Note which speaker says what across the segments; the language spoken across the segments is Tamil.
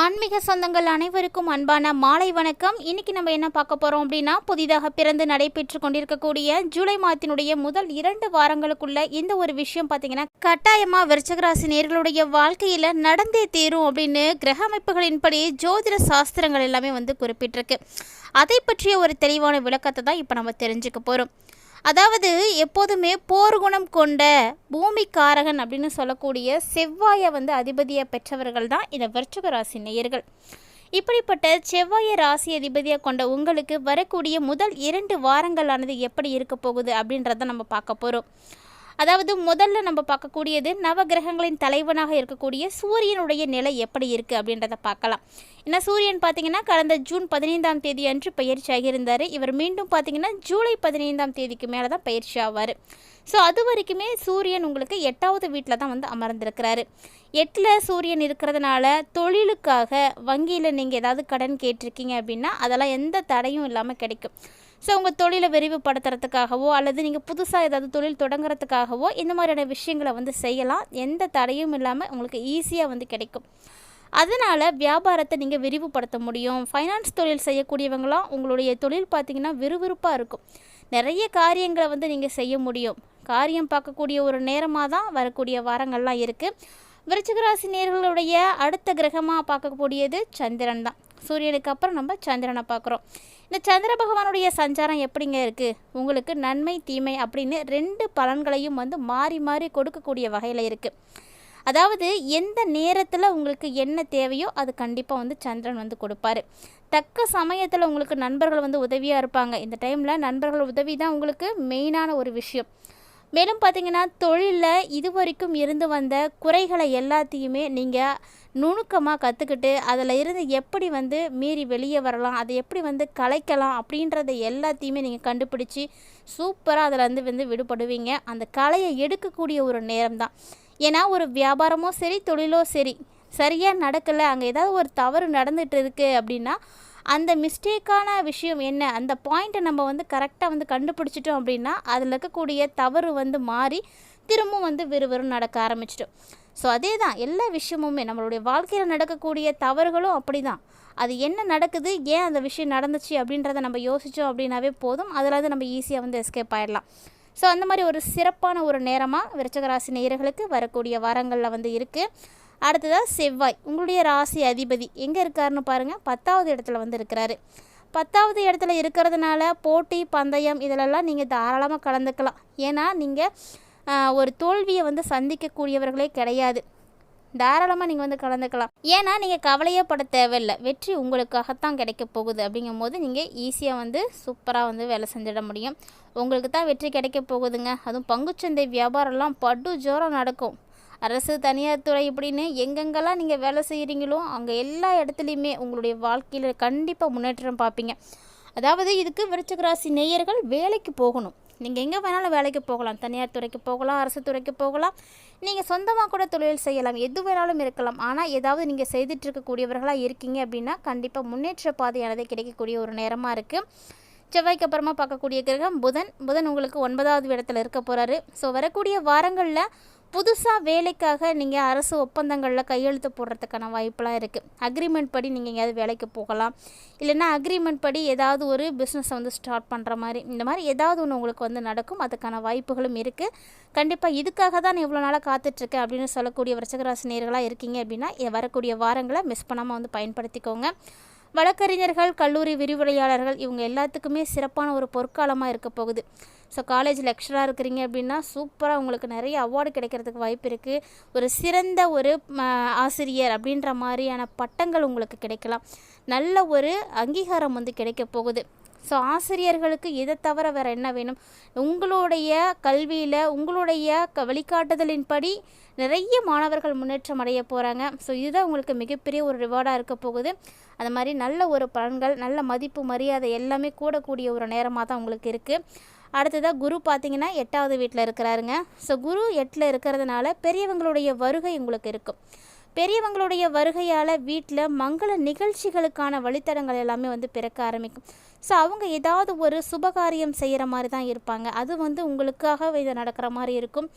Speaker 1: ஆன்மீக சொந்தங்கள் அனைவருக்கும் அன்பான மாலை வணக்கம். இன்னைக்கு நம்ம என்ன பார்க்க போறோம் அப்படின்னா புதிதாக பிறந்து நடைபெற்று கொண்டிருக்கக்கூடிய ஜூலை மாதத்தினுடைய முதல் இரண்டு வாரங்களுக்குள்ள இந்த ஒரு விஷயம் பார்த்தீங்கன்னா கட்டாயமா விருச்சகராசி நேர்களுடைய வாழ்க்கையில நடந்தே தீரும் அப்படின்னு கிரக அமைப்புகளின்படி ஜோதிட சாஸ்திரங்கள் எல்லாமே வந்து குறிப்பிட்டிருக்கு. அதை பற்றிய ஒரு தெளிவான விளக்கத்தை தான் இப்போ நம்ம தெரிஞ்சுக்க போறோம். அதாவது எப்போதுமே போர் குணம் கொண்ட பூமிக்காரகன் அப்படின்னு சொல்லக்கூடிய செவ்வாயை வந்து அதிபதியாக பெற்றவர்கள் தான் இந்த விருச்சிக ராசி நேயர்கள். இப்படிப்பட்ட செவ்வாய ராசி அதிபதியாக கொண்ட உங்களுக்கு வரக்கூடிய முதல் இரண்டு வாரங்களானது எப்படி இருக்க போகுது அப்படின்றத நம்ம பார்க்க போகிறோம் அதாவது முதல்ல நம்ம பார்க்கக்கூடியது நவகிரகங்களின் தலைவனாக இருக்கக்கூடிய சூரியனுடைய நிலை எப்படி இருக்குது அப்படின்றத பார்க்கலாம். ஏன்னா சூரியன் பார்த்தீங்கன்னா கடந்த ஜூன் பதினைந்தாம் தேதி அன்று பயிற்சியாக இருந்தார். இவர் மீண்டும் பார்த்தீங்கன்னா ஜூலை பதினைந்தாம் தேதிக்கு மேலே தான் பயிற்சி ஆவார். ஸோ அது வரைக்குமே சூரியன் உங்களுக்கு எட்டாவது வீட்டில் தான் வந்து அமர்ந்திருக்கிறாரு. எட்டில் சூரியன் இருக்கிறதுனால தொழிலுக்காக வங்கியில் நீங்கள் ஏதாவது கடன் கேட்டிருக்கீங்க அப்படின்னா அதெல்லாம் எந்த தடையும் இல்லாமல் கிடைக்கும். ஸோ உங்கள் தொழிலை விரிவுபடுத்துறதுக்காகவோ அல்லது நீங்கள் புதுசாக ஏதாவது தொழில் தொடங்குறதுக்காகவோ இந்த மாதிரியான விஷயங்களை வந்து செய்யலாம். எந்த தடையும் இல்லாமல் உங்களுக்கு ஈஸியாக வந்து கிடைக்கும். அதனால் வியாபாரத்தை நீங்கள் விரிவுபடுத்த முடியும். ஃபைனான்ஸ் தொழில் செய்யக்கூடியவங்களாம் உங்களுடைய தொழில் பார்த்திங்கன்னா விறுவிறுப்பாக இருக்கும். நிறைய காரியங்களை வந்து நீங்கள் செய்ய முடியும். காரியம் பார்க்கக்கூடிய ஒரு நேரமாக தான் வரக்கூடிய வாரங்கள்லாம் இருக்குது விருச்சிகராசி நேர்களுடைய அடுத்த கிரகமாக பார்க்கக்கூடியது சந்திரன் தான். சூரியனுக்கு அப்புறம் நம்ம சந்திரனை பார்க்குறோம். இந்த சந்திர பகவானுடைய சஞ்சாரம் எப்படிங்க இருக்குது உங்களுக்கு நன்மை தீமை அப்படின்னு ரெண்டு பலன்களையும் வந்து மாறி மாறி கொடுக்கக்கூடிய வகையில் இருக்குது அதாவது எந்த நேரத்தில் உங்களுக்கு என்ன தேவையோ அது கண்டிப்பாக வந்து சந்திரன் வந்து கொடுப்பாரு. தக்க சமயத்தில் உங்களுக்கு நண்பர்கள் வந்து உதவியாக இருப்பாங்க. இந்த டைமில் நண்பர்கள் உதவி தான் உங்களுக்கு மெயினான ஒரு விஷயம். மேலும் பார்த்தீங்கன்னா தொழிலில் இது வரைக்கும் இருந்து வந்த குறைகளை எல்லாத்தையுமே நீங்கள் நுணுக்கமாக கற்றுக்கிட்டு அதில் இருந்து எப்படி வந்து மீறி வெளியே வரலாம் அதை எப்படி வந்து கலைக்கலாம் அப்படின்றத எல்லாத்தையுமே நீங்கள் கண்டுபிடிச்சி சூப்பராக அதில் வந்து வந்து விடுபடுவீங்க. அந்த கலையை எடுக்கக்கூடிய ஒரு நேரம் தான் ஏன்னா ஒரு வியாபாரமோ சரி தொழிலோ சரி சரியாக நடக்கலை அங்கே ஏதாவது ஒரு தவறு நடந்துகிட்டு இருக்குது அப்படின்னா அந்த மிஸ்டேக்கான விஷயம் என்ன? அந்த பாயிண்ட்டை நம்ம வந்து கரெக்டாக வந்து கண்டுபிடிச்சிட்டோம் அப்படின்னா அதில் இருக்கக்கூடிய தவறு வந்து மாறி திரும்பவும் வந்து விறுவிறுன்னு நடக்க ஆரம்பிச்சிட்டோம் ஸோ அதே தான் எல்லா விஷயமுமே நம்மளுடைய வாழ்க்கையில் நடக்கக்கூடிய தவறுகளும் அப்படி தான் அது என்ன நடக்குது? ஏன் அந்த விஷயம் நடந்துச்சு? அப்படின்றத நம்ம யோசித்தோம் அப்படின்னாவே போதும். அதில் வந்து நம்ம ஈஸியாக வந்து எஸ்கேப் ஆயிடலாம். ஸோ அந்த மாதிரி ஒரு சிறப்பான ஒரு நேரமாக விருச்சகராசி நேயர்களுக்கு வரக்கூடிய வாரங்களில் வந்து இருக்குது அடுத்ததாக செவ்வாய் உங்களுடைய ராசி அதிபதி. எங்கே இருக்காருன்னு பாருங்கள் பத்தாவது இடத்துல வந்து இருக்கிறாரு. பத்தாவது இடத்துல இருக்கிறதுனால போட்டி பந்தயம் இதிலெல்லாம் நீங்கள் தாராளமாக கலந்துக்கலாம். ஏன்னா நீங்கள் ஒரு தோல்வியை வந்து சந்திக்கக்கூடியவர்களே கிடையாது. தாராளமாக நீங்கள் வந்து கலந்துக்கலாம். ஏன்னா நீங்கள் கவலையே பட தேவையில்லை. வெற்றி உங்களுக்காகத்தான் கிடைக்க போகுது அப்படிங்கும் போது நீங்கள் ஈஸியாக வந்து சூப்பராக வந்து வேலை செஞ்சிட முடியும். உங்களுக்கு தான் வெற்றி கிடைக்க போகுதுங்க. அதுவும் பங்குச்சந்தை வியாபாரம்லாம் படு ஜோரம் நடக்கும். அரசு தனியார் துறை இப்படின்னு எங்கெங்கெல்லாம் நீங்கள் வேலை செய்கிறீங்களோ அங்கே எல்லா இடத்துலையுமே உங்களுடைய வாழ்க்கையில் கண்டிப்பாக முன்னேற்றம் பார்ப்பீங்க. அதாவது இதுக்கு விருச்சகராசி நேயர்கள் வேலைக்கு போகணும். நீங்கள் எங்கே வேணாலும் வேலைக்கு போகலாம். தனியார் துறைக்கு போகலாம் அரசு துறைக்கு போகலாம். நீங்கள் சொந்தமாக கூட தொழில் செய்யலாம். எது வேணாலும் இருக்கலாம். ஆனால் ஏதாவது நீங்கள் செய்துட்டு இருக்கக்கூடியவர்களாக இருக்கீங்க அப்படின்னா கண்டிப்பாக முன்னேற்ற பாதையானது கிடைக்கக்கூடிய ஒரு நேரமாக இருக்குது செவ்வாய்க்கு அப்புறமா பார்க்கக்கூடிய கிரகம் புதன். புதன் உங்களுக்கு ஒன்பதாவது இடத்துல இருக்க போகிறாரு ஸோ வரக்கூடிய வாரங்களில் புதுசாக வேலைக்காக நீங்கள் அரசு ஒப்பந்தங்களில் கையெழுத்து போடுறதுக்கான வாய்ப்பெலாம் இருக்குது அக்ரிமெண்ட் படி நீங்கள் எங்கேயாவது வேலைக்கு போகலாம். இல்லைன்னா அக்ரிமெண்ட் படி ஏதாவது ஒரு பிஸ்னஸை வந்து ஸ்டார்ட் பண்ணுற மாதிரி இந்த மாதிரி ஏதாவது ஒன்று உங்களுக்கு வந்து நடக்கும். அதுக்கான வாய்ப்புகளும் இருக்குது கண்டிப்பாக இதுக்காக தான் நான் இவ்வளோ நாளாக காத்துட்ருக்கேன் அப்படின்னு சொல்லக்கூடிய விருச்சகராசி நேர்களாக இருக்கீங்க அப்படின்னா வரக்கூடிய வாரங்களை மிஸ் பண்ணாமல் வந்து பயன்படுத்திக்கோங்க. வழக்கறிஞர்கள் கல்லூரி விரிவுரையாளர்கள் இவங்க எல்லாத்துக்குமே சிறப்பான ஒரு பொற்காலமாக இருக்க போகுது. ஸோ காலேஜ் லெக்சராக இருக்கிறீங்க அப்படின்னா சூப்பராக உங்களுக்கு நிறைய அவார்டு கிடைக்கிறதுக்கு வாய்ப்பு இருக்குது ஒரு சிறந்த ஒரு ஆசிரியர் அப்படின்ற மாதிரியான பட்டங்கள் உங்களுக்கு கிடைக்கலாம். நல்ல ஒரு அங்கீகாரம் வந்து கிடைக்க போகுது. ஸோ ஆசிரியர்களுக்கு இதை தவிர வேறு என்ன வேணும்? உங்களுடைய கல்வியில் உங்களுடைய க வழிகாட்டுதலின்படி நிறைய மாணவர்கள் முன்னேற்றம் அடைய போகிறாங்க ஸோ இதுதான் உங்களுக்கு மிகப்பெரிய ஒரு ரிவார்டாக இருக்க போகுது. அது மாதிரி நல்ல ஒரு பலன்கள் நல்ல மதிப்பு மரியாதை எல்லாமே கூடக்கூடிய ஒரு நேரமாக தான் உங்களுக்கு இருக்குது அடுத்ததாக குரு பார்த்தீங்கன்னா எட்டாவது வீட்டில் இருக்கிறாருங்க. ஸோ குரு எட்டில் இருக்கிறதுனால பெரியவங்களுடைய வருகை உங்களுக்கு இருக்கும். பெரியவங்களுடைய வருகையால் வீட்டில் மங்கள நிகழ்ச்சிகளுக்கான வழித்தடங்கள் எல்லாமே வந்து பிறக்க ஆரம்பிக்கும். ஸோ அவங்க ஏதாவது ஒரு சுபகாரியம் செய்கிற மாதிரி தான் இருப்பாங்க. அது வந்து உங்களுக்காக இது நடக்கிற மாதிரி இருக்கும்.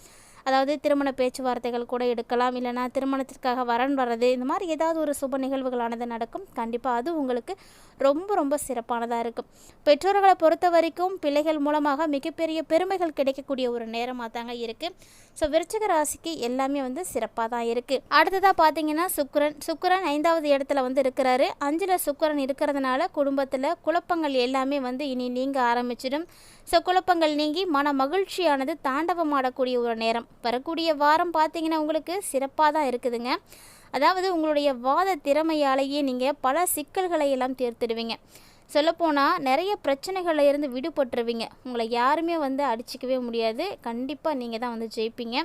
Speaker 1: அதாவது திருமண பேச்சுவார்த்தைகள் கூட எடுக்கலாம் இல்லைனா திருமணத்திற்காக வரன் வர்றது இந்த மாதிரி ஏதாவது ஒரு சுப நிகழ்வுகளானது நடக்கும். கண்டிப்பாக அது உங்களுக்கு ரொம்ப ரொம்ப சிறப்பானதாக இருக்கும். பெற்றோர்களை பொறுத்த வரைக்கும் பிள்ளைகள் மூலமாக மிகப்பெரிய பெருமைகள் கிடைக்கக்கூடிய ஒரு நேரமாக தாங்க இருக்குது ஸோ விருச்சிக ராசிக்கு எல்லாமே வந்து சிறப்பாக தான் இருக்குது அடுத்ததாக பார்த்தீங்கன்னா சுக்கரன். சுக்கரன் ஐந்தாவது இடத்துல வந்து இருக்கிறாரு. அஞ்சில் சுக்கரன் இருக்கிறதுனால குடும்பத்தில் குழப்பங்கள் எல்லாமே வந்து இனி நீங்க ஆரம்பிச்சிடும். ஸோ குழப்பங்கள் நீங்கி மன மகிழ்ச்சியானது தாண்டவமாடக்கூடிய ஒரு நேரம். வரக்கூடிய வாரம் பார்த்தீங்கன்னா உங்களுக்கு சிறப்பாக தான் இருக்குதுங்க. அதாவது உங்களுடைய வாத திறமையாலேயே நீங்கள் பல சிக்கல்களை எல்லாம் தீர்த்துடுவீங்க. சொல்லப்போனால் நிறைய பிரச்சனைகளில் இருந்து விடுபட்டுருவீங்க. உங்களை யாருமே வந்து அடிச்சிக்கவே முடியாது. கண்டிப்பாக நீங்கள் தான் வந்து ஜெயிப்பீங்க.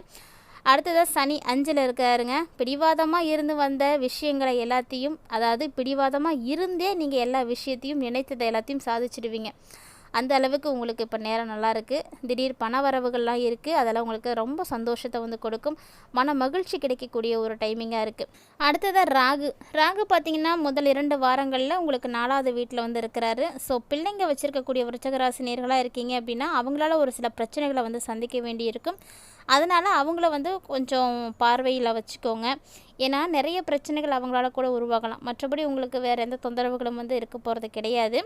Speaker 1: அடுத்ததாக சனி அஞ்சில் இருக்காருங்க. பிடிவாதமாக இருந்து வந்த விஷயங்களை எல்லாத்தையும் அதாவது பிடிவாதமாக இருந்தே நீங்கள் எல்லா விஷயத்தையும் நினைத்ததை எல்லாத்தையும் சாதிச்சிடுவீங்க. அந்த அளவுக்கு உங்களுக்கு இப்போ நேரம் நல்லா இருக்குது திடீர் பண வரவுகள்லாம் இருக்குது அதெல்லாம் உங்களுக்கு ரொம்ப சந்தோஷத்தை வந்து கொடுக்கும். மன மகிழ்ச்சி கிடைக்கக்கூடிய ஒரு டைமிங்காக இருக்குது அடுத்ததாக ராகு. ராகு பார்த்தீங்கன்னா முதல் இரண்டு வாரங்களில் உங்களுக்கு நாலாவது வீட்டில் வந்து இருக்கிறாரு. ஸோ பிள்ளைங்க வச்சுருக்கக்கூடிய விருச்சகராசினியர்களாக இருக்கீங்க அப்படின்னா அவங்களால ஒரு சில பிரச்சனைகளை வந்து சந்திக்க வேண்டியிருக்கும். அதனால் அவங்கள வந்து கொஞ்சம் பார்வையில் வச்சுக்கோங்க. ஏன்னா நிறைய பிரச்சனைகள் அவங்களால கூட உருவாகலாம். மற்றபடி உங்களுக்கு வேறு எந்த தொந்தரவுகளும் வந்து இருக்க போகிறது கிடையாது.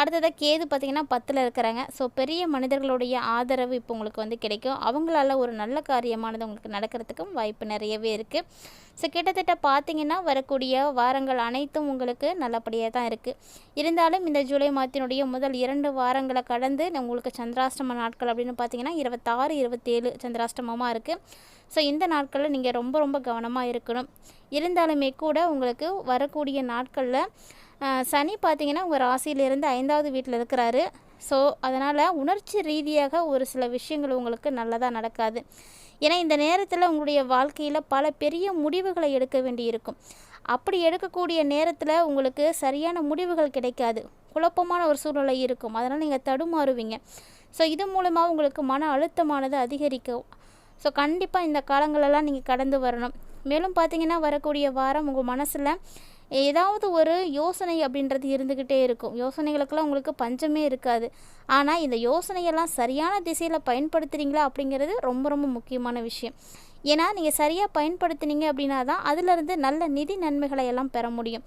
Speaker 1: அடுத்ததாக கேது பார்த்திங்கன்னா பத்தில் இருக்கிறாங்க. ஸோ பெரிய மனிதர்களுடைய ஆதரவு இப்போ உங்களுக்கு வந்து கிடைக்கும். அவங்களால ஒரு நல்ல காரியமானது உங்களுக்கு நடக்கிறதுக்கும் வாய்ப்பு நிறையவே இருக்குது ஸோ கிட்டத்தட்ட பார்த்தீங்கன்னா வரக்கூடிய வாரங்கள் அனைத்தும் உங்களுக்கு நல்லபடியாக தான் இருக்குது இருந்தாலும் இந்த ஜூலை மாதத்தினுடைய முதல் இரண்டு வாரங்களை கடந்து உங்களுக்கு சந்திராஷ்டம நாட்கள் அப்படின்னு பார்த்தீங்கன்னா இருபத்தாறு இருபத்தேழு சந்திராஷ்டமமாக இருக்குது ஸோ இந்த நாட்களில் நீங்கள் ரொம்ப ரொம்ப கவனமாக இருக்கணும். இருந்தாலுமே கூட உங்களுக்கு வரக்கூடிய நாட்களில் சனி பார்த்தீங்கன்னா உங்கள் ராசியிலிருந்து ஐந்தாவது வீட்டில் இருக்கிறாரு. ஸோ அதனால் உணர்ச்சி ரீதியாக ஒரு சில விஷயங்கள் உங்களுக்கு நல்லதாக நடக்காது. ஏன்னா இந்த நேரத்தில் உங்களுடைய வாழ்க்கையில் பல பெரிய முடிவுகளை எடுக்க வேண்டியிருக்கும் அப்படி எடுக்கக்கூடிய நேரத்தில் உங்களுக்கு சரியான முடிவுகள் கிடைக்காது. குழப்பமான ஒரு சூழ்நிலை இருக்கும். அதனால் நீங்கள் தடுமாறுவீங்க. ஸோ இது மூலமாக உங்களுக்கு மன அழுத்தமானது அதிகரிக்கும். ஸோ கண்டிப்பாக இந்த காலங்களெல்லாம் நீங்கள் கடந்து வரணும். மேலும் பார்த்தீங்கன்னா வரக்கூடிய வாரம் உங்கள் மனசில் ஏதாவது ஒரு யோசனை அப்படின்றது இருந்துக்கிட்டே இருக்கும். யோசனைகளுக்கெல்லாம் உங்களுக்கு பஞ்சமே இருக்காது. ஆனால் இந்த யோசனையெல்லாம் சரியான திசையில் பயன்படுத்துகிறீங்களா அப்படிங்கிறது ரொம்ப ரொம்ப முக்கியமான விஷயம். ஏன்னா நீங்கள் சரியாக பயன்படுத்தினீங்க அப்படின்னா தான் அதிலிருந்து நல்ல நிதி நன்மைகளை எல்லாம் பெற முடியும்.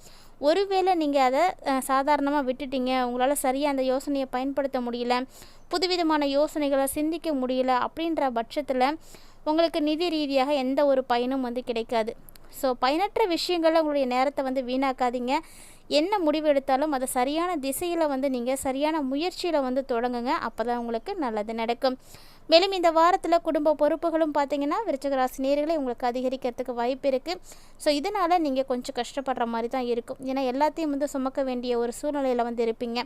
Speaker 1: ஒருவேளை நீங்கள் அதை சாதாரணமாக விட்டுட்டீங்க. உங்களால் சரியாக அந்த யோசனையை பயன்படுத்த முடியல. புதுவிதமான யோசனைகளை சிந்திக்க முடியல அப்படின்ற பட்சத்தில் உங்களுக்கு நிதி ரீதியாக எந்த ஒரு பயனும் வந்து கிடைக்காது. ஸோ பயனற்ற விஷயங்களில் உங்களுடைய நேரத்தை வந்து வீணாக்காதீங்க. என்ன முடிவு எடுத்தாலும் அதை சரியான திசையில் வந்து நீங்கள் சரியான முயற்சியில் வந்து தொடங்குங்க. அப்போ தான் உங்களுக்கு நல்லது நடக்கும். மேலும் இந்த வாரத்தில் குடும்ப பொறுப்புகளும் பார்த்தீங்கன்னா விருச்சகராசி நேர்களை உங்களுக்கு அதிகரிக்கிறதுக்கு வாய்ப்பு இருக்குது ஸோ இதனால் நீங்கள் கொஞ்சம் கஷ்டப்படுற மாதிரி தான் இருக்கும். ஏன்னா எல்லாத்தையும் வந்து சுமக்க வேண்டிய ஒரு சூழ்நிலையில் வந்து இருப்பீங்க.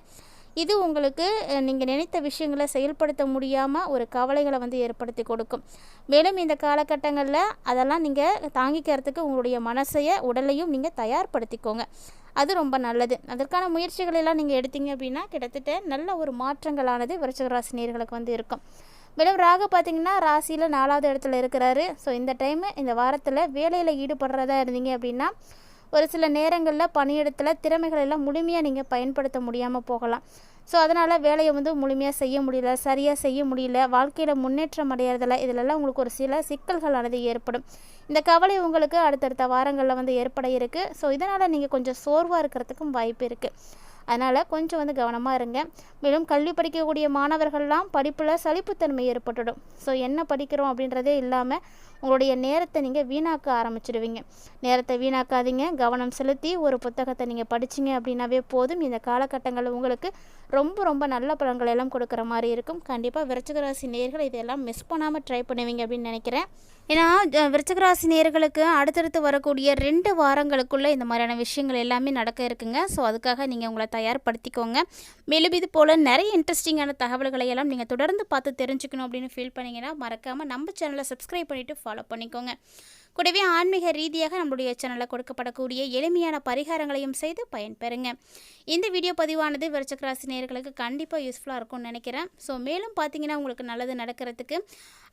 Speaker 1: இது உங்களுக்கு நீங்கள் நினைத்த விஷயங்களை செயல்படுத்த முடியாமல் ஒரு கவலைகளை வந்து ஏற்படுத்தி கொடுக்கும். மேலும் இந்த காலகட்டங்களில் அதெல்லாம் நீங்கள் தாங்கிக்கிறதுக்கு உங்களுடைய மனசைய உடலையும் நீங்கள் தயார்படுத்திக்கோங்க. அது ரொம்ப நல்லது. அதற்கான முயற்சிகளெல்லாம் நீங்கள் எடுத்தீங்க அப்படின்னா கிட்டத்தட்ட நல்ல ஒரு மாற்றங்களானது விருச்சகராசி நேர்களுக்கு வந்து இருக்கும். மேலும் ராகு பார்த்தீங்கன்னா ராசியில் நாலாவது இடத்துல இருக்கிறாரு. ஸோ இந்த டைமு இந்த வாரத்தில் வேலையில் ஈடுபடுறதா இருந்தீங்க அப்படின்னா ஒரு சில நேரங்களில் பணியிடத்தில் திறமைகள் எல்லாம் முழுமையாக நீங்கள் பயன்படுத்த முடியாமல் போகலாம். ஸோ அதனால் வேலையை வந்து முழுமையாக செய்ய முடியல சரியாக செய்ய முடியல வாழ்க்கையில் முன்னேற்றம் அடையிறதில்ல இதிலெல்லாம் உங்களுக்கு ஒரு சில சிக்கல்களானது ஏற்படும். இந்த கவலை உங்களுக்கு அடுத்தடுத்த வாரங்களில் வந்து ஏற்பட இருக்குது ஸோ இதனால் நீங்கள் கொஞ்சம் சோர்வாக இருக்கிறதுக்கும் வாய்ப்பு இருக்குது அதனால் கொஞ்சம் வந்து கவனமாக இருங்க. மேலும் கல்வி படிக்கக்கூடிய மாணவர்கள்லாம் படிப்பில் சலிப்புத்தன்மை ஏற்பட்டுடும். ஸோ என்ன படிக்கிறோம் அப்படின்றதே இல்லாமல் உங்களுடைய நேரத்தை நீங்கள் வீணாக்க ஆரம்பிச்சிடுவீங்க. நேரத்தை வீணாக்காதீங்க. கவனம் செலுத்தி ஒரு புத்தகத்தை நீங்கள் படிச்சிங்க அப்படின்னாவே போதும். இந்த காலகட்டங்களில் உங்களுக்கு ரொம்ப ரொம்ப நல்ல பலன்களை எல்லாம் கொடுக்குற மாதிரி இருக்கும். கண்டிப்பாக விருச்சகராசி நேர்கள் இதெல்லாம் மிஸ் பண்ணாமல் ட்ரை பண்ணுவீங்க அப்படின்னு நினைக்கிறேன். ஏன்னா விருச்சகராசி நேர்களுக்கு அடுத்தடுத்து வரக்கூடிய ரெண்டு வாரங்களுக்குள்ளே இந்த மாதிரியான விஷயங்கள் எல்லாமே நடக்க இருக்குங்க. ஸோ அதுக்காக நீங்கள் உங்களை தயார்படுத்திக்கோங்க. மேலும் இது போல் நிறைய இன்ட்ரெஸ்டிங்கான தகவல்களை எல்லாம் நீங்கள் தொடர்ந்து பார்த்து தெரிஞ்சுக்கணும் அப்படின்னு ஃபீல் பண்ணிங்கன்னா மறக்காமல் நம்ம சேனலை சப்ஸ்கிரைப் பண்ணிவிட்டு ஃபாலோ பண்ணிக்கோங்க. கூடவே ஆன்மீக ரீதியாக நம்மளுடைய சேனலில் கொடுக்கப்படக்கூடிய எளிமையான பரிகாரங்களையும் செய்து பயன்பெறுங்க இந்த வீடியோ பதிவானது விருச்சக நேர்களுக்கு நேயர்களுக்கு கண்டிப்பாக யூஸ்ஃபுல்லாக இருக்கும்னு நினைக்கிறேன். ஸோ மேலும் பார்த்தீங்கன்னா உங்களுக்கு நல்லது நடக்கிறதுக்கு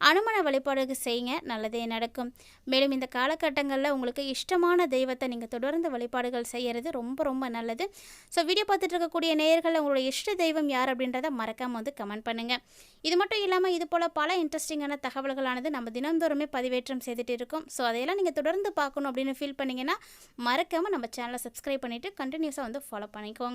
Speaker 1: அனுமன வழிபாடுகள் செய்யுங்க. நல்லதே நடக்கும். மேலும் இந்த காலகட்டங்களில் உங்களுக்கு இஷ்டமான தெய்வத்தை நீங்கள் தொடர்ந்து வழிபாடுகள் செய்கிறது ரொம்ப ரொம்ப நல்லது. ஸோ வீடியோ பார்த்துட்டு இருக்கக்கூடிய நேயர்களில் உங்களோட இஷ்ட தெய்வம் யார் அப்படின்றத மறக்காமல் வந்து கமெண்ட் பண்ணுங்கள் இது மட்டும் இல்லாமல் இது போல் பல இன்ட்ரெஸ்டிங்கான தகவல்களானது நம்ம தினந்தோறுமே பதிவேற்றம் செய்துட்டு இருக்கோம். ஸோ அதையெல்லாம் நீங்கள் தொடர்ந்து பார்க்கணும் அப்படின்னு ஃபீல் பண்ணிங்கன்னா மறக்காமல் நம்ம சேனலை சப்ஸ்கிரைப் பண்ணிவிட்டு கண்டினியூஸாக வந்து ஃபாலோ பண்ணிக்கோங்க.